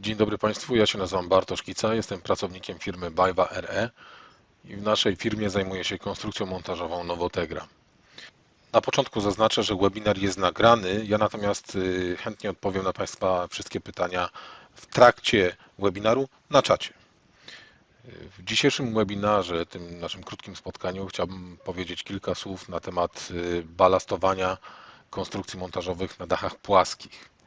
Dzień dobry Państwu, ja się nazywam Bartosz Kica, jestem pracownikiem firmy Bajwa RE i w naszej firmie zajmuję się konstrukcją montażową Nowotegra. Na początku zaznaczę, że webinar jest nagrany, ja natomiast y, chętnie odpowiem na Państwa wszystkie pytania w trakcie webinaru na czacie. W dzisiejszym webinarze, tym naszym krótkim spotkaniu, chciałbym powiedzieć kilka słów na temat y, balastowania konstrukcji montażowych na dachach płaskich.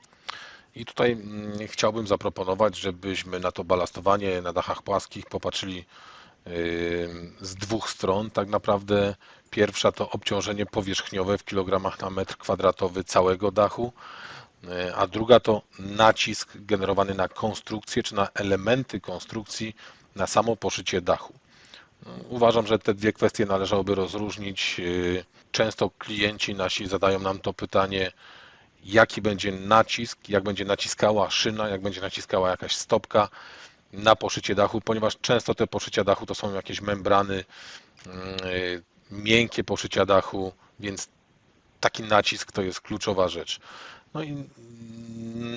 I tutaj mm, chciałbym zaproponować, żebyśmy na to balastowanie na dachach płaskich popatrzyli yy, z dwóch stron. Tak naprawdę pierwsza to obciążenie powierzchniowe w kilogramach na metr kwadratowy całego dachu, yy, a druga to nacisk generowany na konstrukcję czy na elementy konstrukcji na samo poszycie dachu. Uważam, że te dwie kwestie należałoby rozróżnić. Yy, Często klienci nasi zadają nam to pytanie, jaki będzie nacisk, jak będzie naciskała szyna, jak będzie naciskała jakaś stopka na poszycie dachu, ponieważ często te poszycia dachu to są jakieś membrany, yy, miękkie poszycia dachu, więc taki nacisk to jest kluczowa rzecz. No i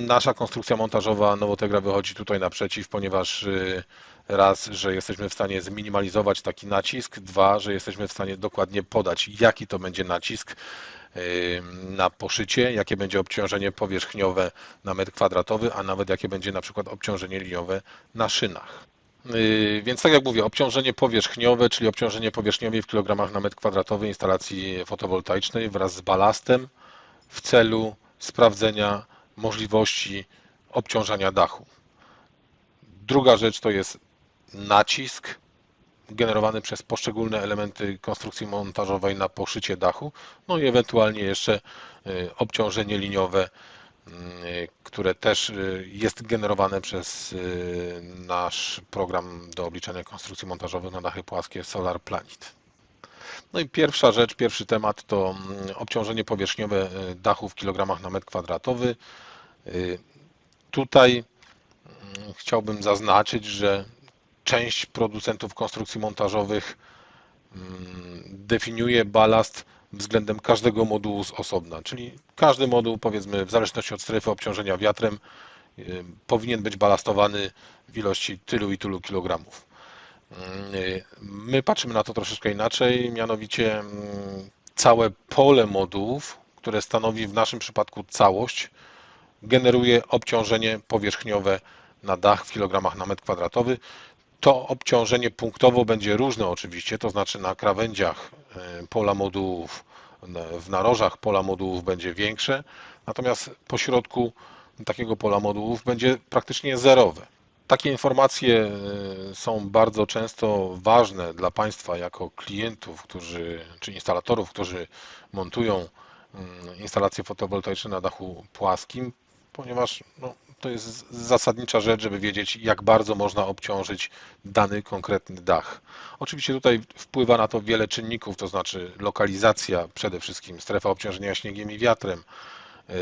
nasza konstrukcja montażowa Nowotegra wychodzi tutaj naprzeciw, ponieważ yy, raz, że jesteśmy w stanie zminimalizować taki nacisk, dwa, że jesteśmy w stanie dokładnie podać, jaki to będzie nacisk na poszycie, jakie będzie obciążenie powierzchniowe na metr kwadratowy, a nawet jakie będzie na przykład obciążenie liniowe na szynach. Yy, Więc tak jak mówię, obciążenie powierzchniowe, czyli obciążenie powierzchniowe w kilogramach na metr kwadratowy instalacji fotowoltaicznej wraz z balastem w celu sprawdzenia możliwości obciążania dachu. Druga rzecz to jest nacisk generowany przez poszczególne elementy konstrukcji montażowej na poszycie dachu, no i ewentualnie jeszcze y, obciążenie liniowe, y, które też y, jest generowane przez nasz program do obliczania konstrukcji montażowych na dachy płaskie Solar Planet. No i pierwsza rzecz, pierwszy temat to mm, obciążenie powierzchniowe dachu w kilogramach na metr kwadratowy. Tutaj mm, chciałbym zaznaczyć, że część producentów konstrukcji montażowych mm, definiuje balast względem każdego modułu z osobna, czyli każdy moduł, powiedzmy, w zależności od strefy obciążenia wiatrem, y, powinien być balastowany w ilości tylu i tylu kilogramów. Y, my patrzymy na to troszeczkę inaczej, mianowicie mm, całe pole modułów, które stanowi w naszym przypadku całość, generuje obciążenie powierzchniowe na dach w kilogramach na metr kwadratowy. To obciążenie punktowo będzie różne oczywiście, to znaczy na krawędziach e, pola modułów, w narożach pola modułów będzie większe, natomiast po środku takiego pola modułów będzie praktycznie zerowe. Takie informacje e, są bardzo często ważne dla Państwa jako klientów, którzy, czy instalatorów, którzy montują mm, instalacje fotowoltaiczne na dachu płaskim, ponieważ no, to jest zasadnicza rzecz, żeby wiedzieć, jak bardzo można obciążyć dany konkretny dach. Oczywiście tutaj wpływa na to wiele czynników, to znaczy lokalizacja przede wszystkim, strefa obciążenia śniegiem i wiatrem, yy,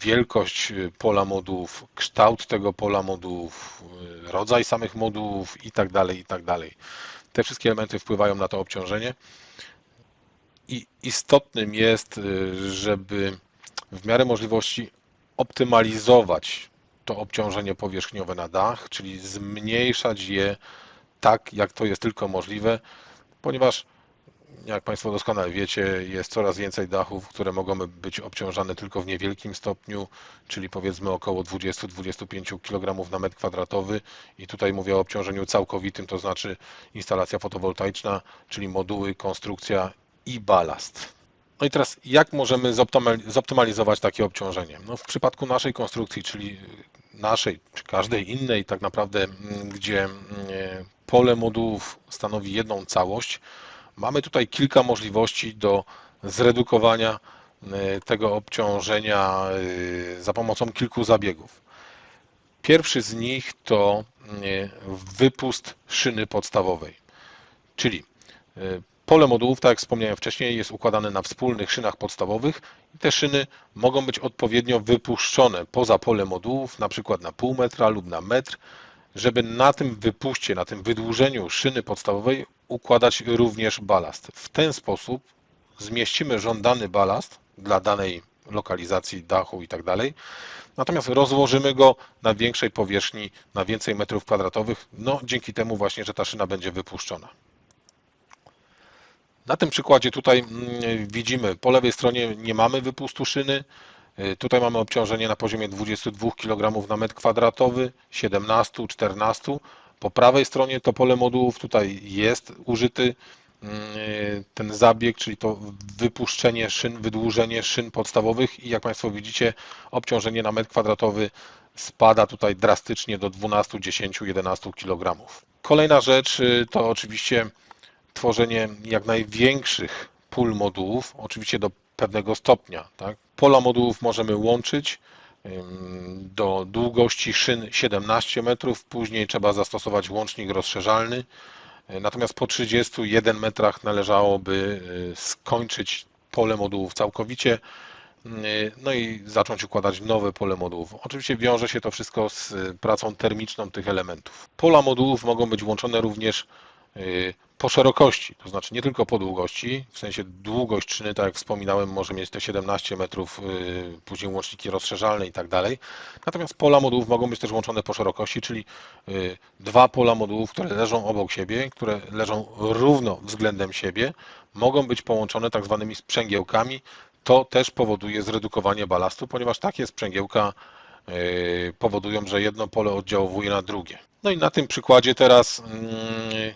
wielkość pola modułów, kształt tego pola modułów, yy, rodzaj samych modułów i tak dalej, i tak. Te wszystkie elementy wpływają na to obciążenie i istotnym jest, żeby w miarę możliwości optymalizować to obciążenie powierzchniowe na dach, czyli zmniejszać je tak, jak to jest tylko możliwe, ponieważ jak Państwo doskonale wiecie, jest coraz więcej dachów, które mogą być obciążane tylko w niewielkim stopniu, czyli powiedzmy około 20-25 kg na metr kwadratowy. I tutaj mówię o obciążeniu całkowitym, to znaczy instalacja fotowoltaiczna, czyli moduły, konstrukcja i balast. No i teraz, jak możemy zoptymalizować takie obciążenie? No w przypadku naszej konstrukcji, czyli naszej, czy każdej innej, tak naprawdę, mm, gdzie mm, pole modułów stanowi jedną całość, mamy tutaj kilka możliwości do zredukowania mm, tego obciążenia za pomocą kilku zabiegów. Pierwszy z nich to wypust szyny podstawowej, czyli Pole modułów, tak jak wspomniałem wcześniej, jest układane na wspólnych szynach podstawowych i te szyny mogą być odpowiednio wypuszczone poza pole modułów, na przykład na pół metra lub na metr, żeby na tym wypuście, na tym wydłużeniu szyny podstawowej układać również balast. W ten sposób zmieścimy żądany balast dla danej lokalizacji dachu i tak dalej. Natomiast rozłożymy go na większej powierzchni, na więcej metrów kwadratowych, no dzięki temu właśnie, że ta szyna będzie wypuszczona. Na tym przykładzie tutaj mm, widzimy, po lewej stronie nie mamy wypustu szyny, y, Tutaj mamy obciążenie na poziomie 22 kg na metr kwadratowy, 17, 14. Po prawej stronie to pole modułów tutaj jest użyty mm, ten zabieg, czyli to wypuszczenie szyn, wydłużenie szyn podstawowych i jak Państwo widzicie obciążenie na metr kwadratowy spada tutaj drastycznie do 12, 10, 11 kg. Kolejna rzecz y, to oczywiście tworzenie jak największych pól modułów, oczywiście do pewnego stopnia. Tak? Pola modułów możemy łączyć do długości szyn 17 metrów, później trzeba zastosować łącznik rozszerzalny. Natomiast po 31 metrach należałoby y, skończyć pole modułów całkowicie, y, no i zacząć układać nowe pole modułów. Oczywiście wiąże się to wszystko z pracą termiczną tych elementów. Pola modułów mogą być łączone również po szerokości, to znaczy nie tylko po długości, w sensie długość czyny, tak jak wspominałem, może mieć te 17 metrów, y, później łączniki rozszerzalne i tak dalej. Natomiast pola modułów mogą być też łączone po szerokości, czyli y, dwa pola modułów, które leżą obok siebie, które leżą równo względem siebie, mogą być połączone tak zwanymi sprzęgiełkami. To też powoduje zredukowanie balastu, ponieważ takie sprzęgiełka y, powodują, że jedno pole oddziałuje na drugie. No i na tym przykładzie teraz mm,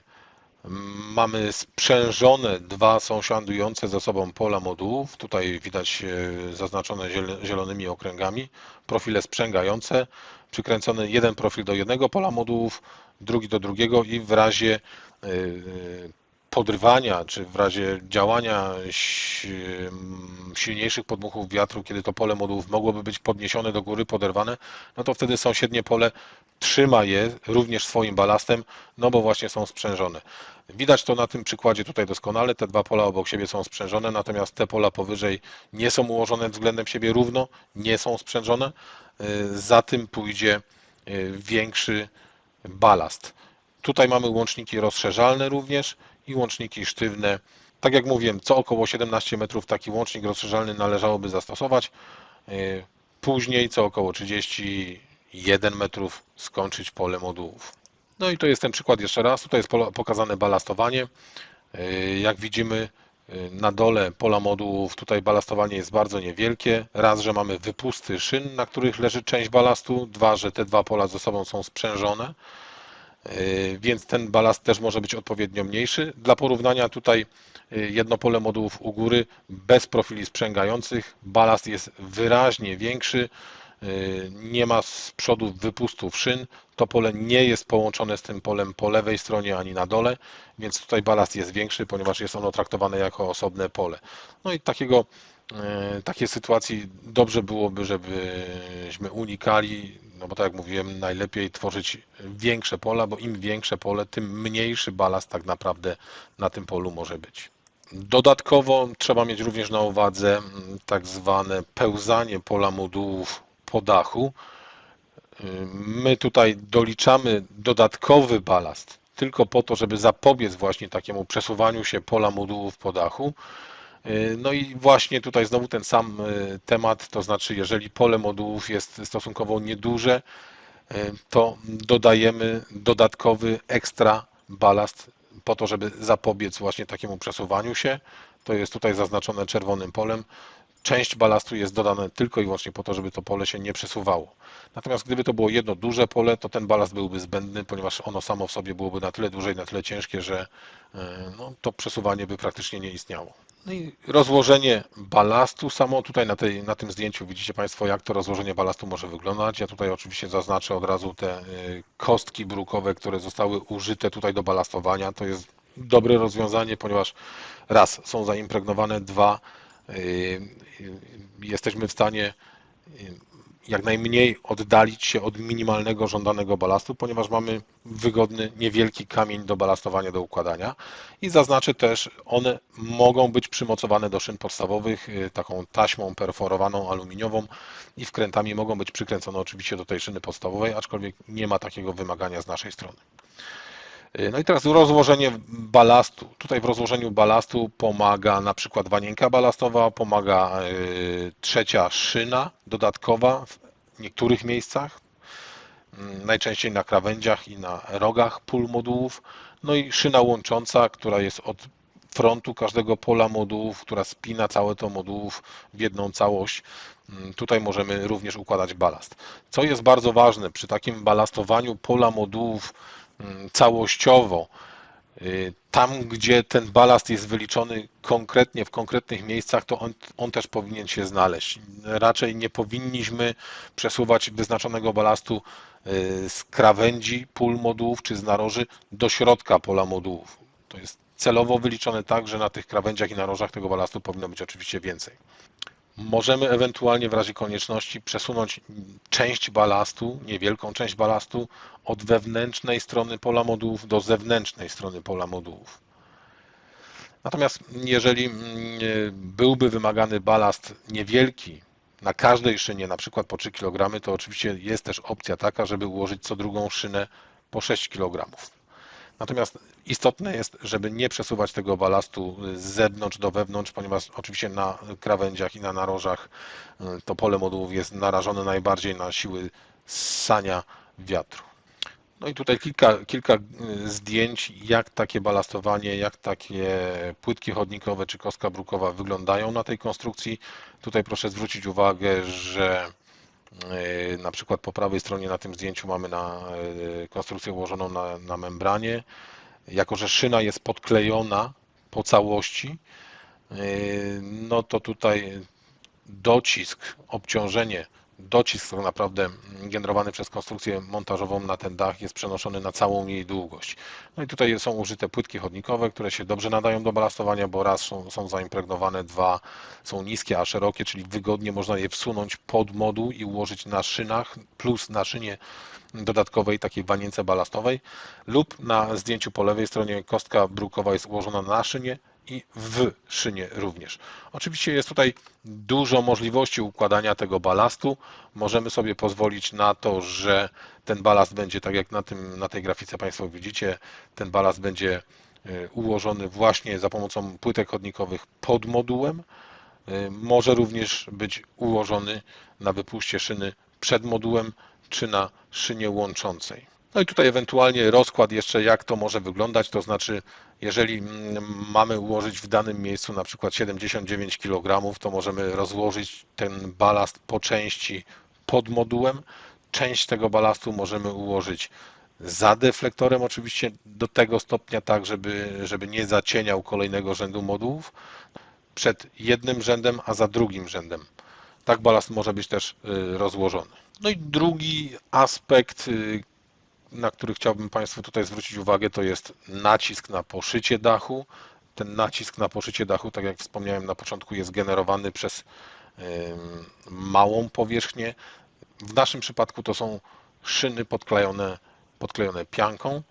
Mamy sprzężone dwa sąsiadujące ze sobą pola modułów. Tutaj widać e, zaznaczone zielonymi okręgami. Profile sprzęgające. Przykręcony jeden profil do jednego pola modułów, drugi do drugiego i w razie e, podrywania, czy w razie działania silniejszych podmuchów wiatru, kiedy to pole modułów mogłoby być podniesione do góry, poderwane, no to wtedy sąsiednie pole trzyma je również swoim balastem, no bo właśnie są sprzężone. Widać to na tym przykładzie tutaj doskonale, te dwa pola obok siebie są sprzężone, natomiast te pola powyżej nie są ułożone względem siebie równo, nie są sprzężone, za tym pójdzie y, większy balast. Tutaj mamy łączniki rozszerzalne również, i łączniki sztywne. Tak jak mówiłem, co około 17 metrów taki łącznik rozszerzalny należałoby zastosować. Y, później co około 31 metrów skończyć pole modułów. No i to jest ten przykład jeszcze raz. Tutaj jest pokazane balastowanie. Y, jak widzimy y, na dole pola modułów, tutaj balastowanie jest bardzo niewielkie. Raz, że mamy wypusty szyn, na których leży część balastu. Dwa, że te dwa pola ze sobą są sprzężone. Yy, więc ten balast też może być odpowiednio mniejszy. Dla porównania tutaj yy, jedno pole modułów u góry bez profili sprzęgających, balast jest wyraźnie większy, yy, nie ma z przodu wypustów szyn, to pole nie jest połączone z tym polem po lewej stronie ani na dole, więc tutaj balast jest większy, ponieważ jest ono traktowane jako osobne pole. No i takiego takiej sytuacji dobrze byłoby, żebyśmy unikali, no bo tak jak mówiłem, najlepiej tworzyć większe pola, bo im większe pole, tym mniejszy balast tak naprawdę na tym polu może być. Dodatkowo trzeba mieć również na uwadze mm, tak zwane pełzanie pola modułów po dachu. E, my tutaj doliczamy dodatkowy balast tylko po to, żeby zapobiec właśnie takiemu przesuwaniu się pola modułów po dachu. Y, no i właśnie tutaj znowu ten sam y, temat, to znaczy jeżeli pole modułów jest stosunkowo nieduże, y, to dodajemy dodatkowy ekstra balast po to, żeby zapobiec właśnie takiemu przesuwaniu się. To jest tutaj zaznaczone czerwonym polem. Część balastu jest dodane tylko i wyłącznie po to, żeby to pole się nie przesuwało. Natomiast gdyby to było jedno duże pole, to ten balast byłby zbędny, ponieważ ono samo w sobie byłoby na tyle duże i na tyle ciężkie, że no, to przesuwanie by praktycznie nie istniało. No i rozłożenie balastu samo tutaj na, tej, na tym zdjęciu widzicie Państwo, jak to rozłożenie balastu może wyglądać. Ja tutaj oczywiście zaznaczę od razu te y, kostki brukowe, które zostały użyte tutaj do balastowania. To jest dobre rozwiązanie, ponieważ raz są zaimpregnowane, dwa y, y, jesteśmy w stanie jak najmniej oddalić się od minimalnego żądanego balastu, ponieważ mamy wygodny, niewielki kamień do balastowania, do układania. I zaznaczę też, one mogą być przymocowane do szyn podstawowych y, taką taśmą perforowaną aluminiową i wkrętami mogą być przykręcone oczywiście do tej szyny podstawowej, aczkolwiek nie ma takiego wymagania z naszej strony. No i teraz rozłożenie balastu. Tutaj w rozłożeniu balastu pomaga na przykład wanienka balastowa, pomaga y, trzecia szyna dodatkowa w niektórych miejscach, mm, najczęściej na krawędziach i na rogach pól modułów, no i szyna łącząca, która jest od frontu każdego pola modułów, która spina całe to modułów w jedną całość. Mm, Tutaj możemy również układać balast. Co jest bardzo ważne przy takim balastowaniu pola modułów całościowo, y, tam gdzie ten balast jest wyliczony konkretnie w konkretnych miejscach, to on, on też powinien się znaleźć. Raczej nie powinniśmy przesuwać wyznaczonego balastu y, z krawędzi pól modułów czy z naroży do środka pola modułów. To jest celowo wyliczone tak, że na tych krawędziach i narożach tego balastu powinno być oczywiście więcej. Możemy ewentualnie w razie konieczności przesunąć część balastu, niewielką część balastu od wewnętrznej strony pola modułów do zewnętrznej strony pola modułów. Natomiast jeżeli mm, byłby wymagany balast niewielki na każdej szynie, na przykład po 3 kg, to oczywiście jest też opcja taka, żeby ułożyć co drugą szynę po 6 kg. Natomiast istotne jest, żeby nie przesuwać tego balastu z zewnątrz do wewnątrz, ponieważ oczywiście na krawędziach i na narożach y, to pole modułów jest narażone najbardziej na siły ssania wiatru. No i tutaj kilka, kilka y, zdjęć, jak takie balastowanie, jak takie płytki chodnikowe czy kostka brukowa wyglądają na tej konstrukcji. Tutaj proszę zwrócić uwagę, że na przykład po prawej stronie na tym zdjęciu mamy na konstrukcję ułożoną na, na membranie. Jako, że szyna jest podklejona po całości, no to tutaj docisk, obciążenie docisk tak naprawdę generowany przez konstrukcję montażową na ten dach jest przenoszony na całą jej długość. No i tutaj są użyte płytki chodnikowe, które się dobrze nadają do balastowania, bo raz są, są zaimpregnowane, dwa są niskie, a szerokie, czyli wygodnie można je wsunąć pod moduł i ułożyć na szynach, plus na szynie dodatkowej takiej wanience balastowej lub na zdjęciu po lewej stronie kostka brukowa jest ułożona na szynie, i w szynie również. Oczywiście jest tutaj dużo możliwości układania tego balastu. Możemy sobie pozwolić na to, że ten balast będzie, tak jak na, tym, na tej grafice Państwo widzicie, ten balast będzie y, ułożony właśnie za pomocą płytek chodnikowych pod modułem. Y, może również być ułożony na wypuście szyny przed modułem czy na szynie łączącej. No i tutaj ewentualnie rozkład jeszcze, jak to może wyglądać, to znaczy, jeżeli mm, mamy ułożyć w danym miejscu na przykład 79 kg, to możemy rozłożyć ten balast po części pod modułem. Część tego balastu możemy ułożyć za deflektorem, oczywiście do tego stopnia tak, żeby, żeby nie zacieniał kolejnego rzędu modułów przed jednym rzędem, a za drugim rzędem. Tak balast może być też y, rozłożony. No i drugi aspekt, y, na który chciałbym Państwu tutaj zwrócić uwagę, to jest nacisk na poszycie dachu. Ten nacisk na poszycie dachu, tak jak wspomniałem na początku, jest generowany przez małą powierzchnię. W naszym przypadku to są szyny podklejone, podklejone pianką.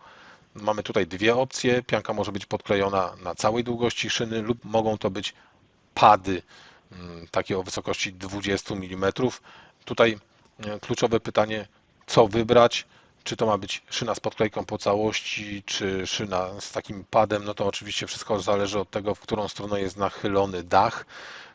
Mamy tutaj dwie opcje. Pianka może być podklejona na całej długości szyny lub mogą to być pady takie o wysokości 20 mm. Tutaj kluczowe pytanie, co wybrać czy to ma być szyna z podklejką po całości, czy szyna z takim padem, no to oczywiście wszystko zależy od tego, w którą stronę jest nachylony dach,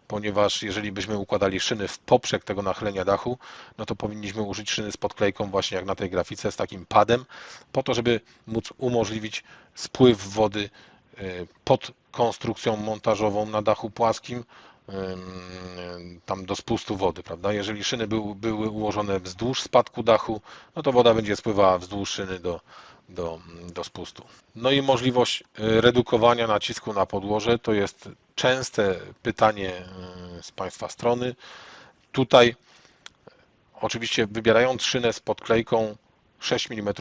ponieważ jeżeli byśmy układali szyny w poprzek tego nachylenia dachu, no to powinniśmy użyć szyny z podklejką właśnie jak na tej grafice, z takim padem, po to, żeby móc umożliwić spływ wody y, pod konstrukcją montażową na dachu płaskim tam do spustu wody, prawda? Jeżeli szyny były, były ułożone wzdłuż spadku dachu, no to woda będzie spływała wzdłuż szyny do, do, do spustu. No i możliwość y, redukowania nacisku na podłoże to jest częste pytanie y, z Państwa strony. Tutaj oczywiście wybierając szynę z podklejką 6 mm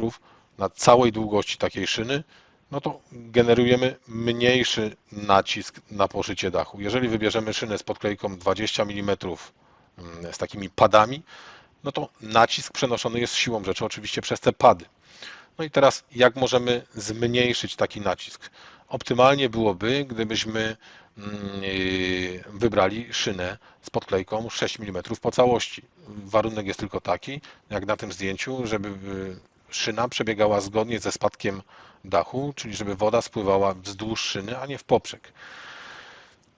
na całej długości takiej szyny, no to generujemy mniejszy nacisk na poszycie dachu. Jeżeli wybierzemy szynę z podklejką 20 mm z takimi padami, no to nacisk przenoszony jest siłą rzeczy oczywiście przez te pady. No i teraz jak możemy zmniejszyć taki nacisk? Optymalnie byłoby, gdybyśmy mm, wybrali szynę z podklejką 6 mm po całości. Warunek jest tylko taki, jak na tym zdjęciu, żeby y, szyna przebiegała zgodnie ze spadkiem dachu, czyli żeby woda spływała wzdłuż szyny, a nie w poprzek.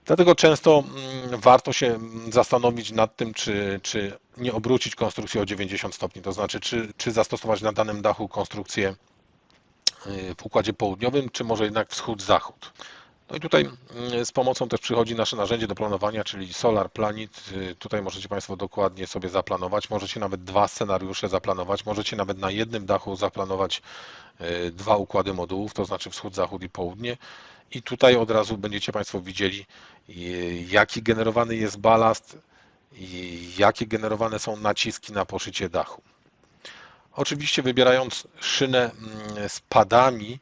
Dlatego często mm, warto się zastanowić nad tym, czy, czy nie obrócić konstrukcji o 90 stopni, to znaczy, czy, czy zastosować na danym dachu konstrukcję y, w układzie południowym, czy może jednak wschód-zachód. No i tutaj mm, z pomocą też przychodzi nasze narzędzie do planowania, czyli Solar Planet. Y, Tutaj możecie Państwo dokładnie sobie zaplanować. Możecie nawet dwa scenariusze zaplanować. Możecie nawet na jednym dachu zaplanować y, dwa układy modułów, to znaczy wschód, zachód i południe. I tutaj od razu będziecie Państwo widzieli, y, jaki generowany jest balast i jakie generowane są naciski na poszycie dachu. Oczywiście wybierając szynę mm, z padami,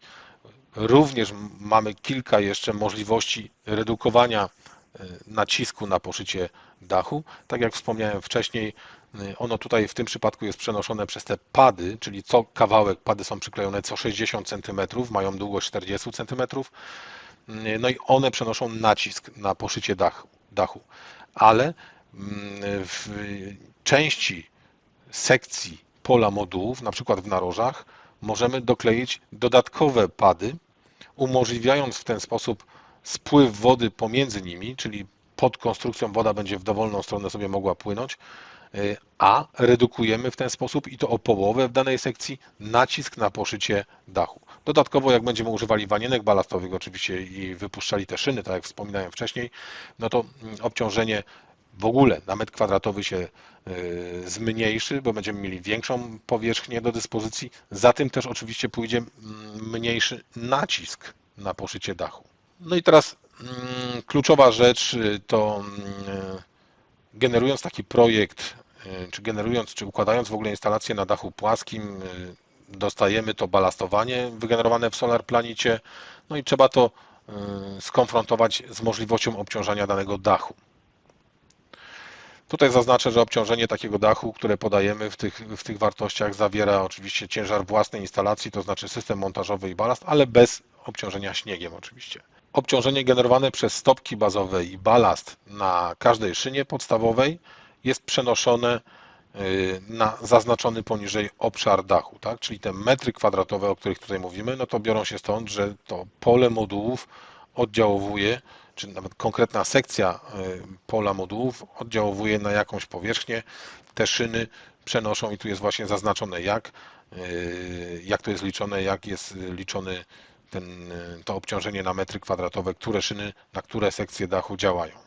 Również mamy kilka jeszcze możliwości redukowania e, nacisku na poszycie dachu. Tak jak wspomniałem wcześniej, e, ono tutaj w tym przypadku jest przenoszone przez te pady, czyli co kawałek pady są przyklejone co 60 cm, mają długość 40 cm. E, no i one przenoszą nacisk na poszycie dachu. dachu. Ale mm, w części sekcji pola modułów, na przykład w narożach, możemy dokleić dodatkowe pady, umożliwiając w ten sposób spływ wody pomiędzy nimi, czyli pod konstrukcją woda będzie w dowolną stronę sobie mogła płynąć, y, a redukujemy w ten sposób i to o połowę w danej sekcji nacisk na poszycie dachu. Dodatkowo, jak będziemy używali wanienek balastowych oczywiście i wypuszczali te szyny, tak jak wspominałem wcześniej, no to mm, obciążenie w ogóle na metr kwadratowy się y, zmniejszy, bo będziemy mieli większą powierzchnię do dyspozycji. Za tym też oczywiście pójdzie mm, mniejszy nacisk na poszycie dachu. No i teraz mm, kluczowa rzecz y, to mm, generując taki projekt, y, czy generując, czy układając w ogóle instalację na dachu płaskim, dostajemy to balastowanie wygenerowane w Solar Planicie, no i trzeba to skonfrontować z możliwością obciążania danego dachu. Tutaj zaznaczę, że obciążenie takiego dachu, które podajemy w tych, w tych wartościach zawiera oczywiście ciężar własnej instalacji, to znaczy system montażowy i balast, ale bez obciążenia śniegiem oczywiście. Obciążenie generowane przez stopki bazowe i balast na każdej szynie podstawowej jest przenoszone y, na zaznaczony poniżej obszar dachu, tak? czyli te metry kwadratowe, o których tutaj mówimy, no to biorą się stąd, że to pole modułów oddziałuje czy nawet konkretna sekcja y, pola modułów oddziałuje na jakąś powierzchnię. Te szyny przenoszą i tu jest właśnie zaznaczone jak, y, jak to jest liczone, jak jest liczony ten, y, to obciążenie na metry kwadratowe, które szyny na które sekcje dachu działają.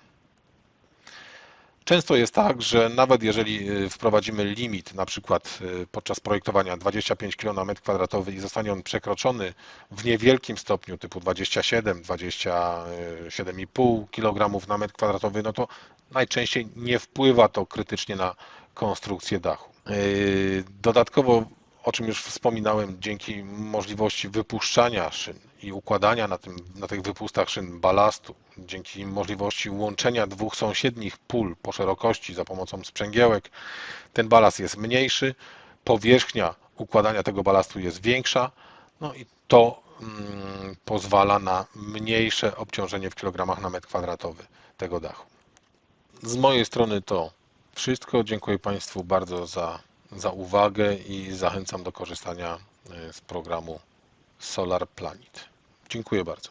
Często jest tak, że nawet jeżeli y, wprowadzimy limit, na przykład y, podczas projektowania 25 kg na metr kwadratowy i zostanie on przekroczony w niewielkim stopniu typu 27, 27,5 kg na metr kwadratowy, no to najczęściej nie wpływa to krytycznie na konstrukcję dachu. Y, dodatkowo o czym już wspominałem, dzięki możliwości wypuszczania szyn i układania na, tym, na tych wypustach szyn balastu, dzięki możliwości łączenia dwóch sąsiednich pól po szerokości za pomocą sprzęgiełek, ten balast jest mniejszy, powierzchnia układania tego balastu jest większa, no i to mm, pozwala na mniejsze obciążenie w kilogramach na metr kwadratowy tego dachu. Z mojej strony to wszystko. Dziękuję Państwu bardzo za za uwagę i zachęcam do korzystania e, z programu Solar Planet. Dziękuję bardzo.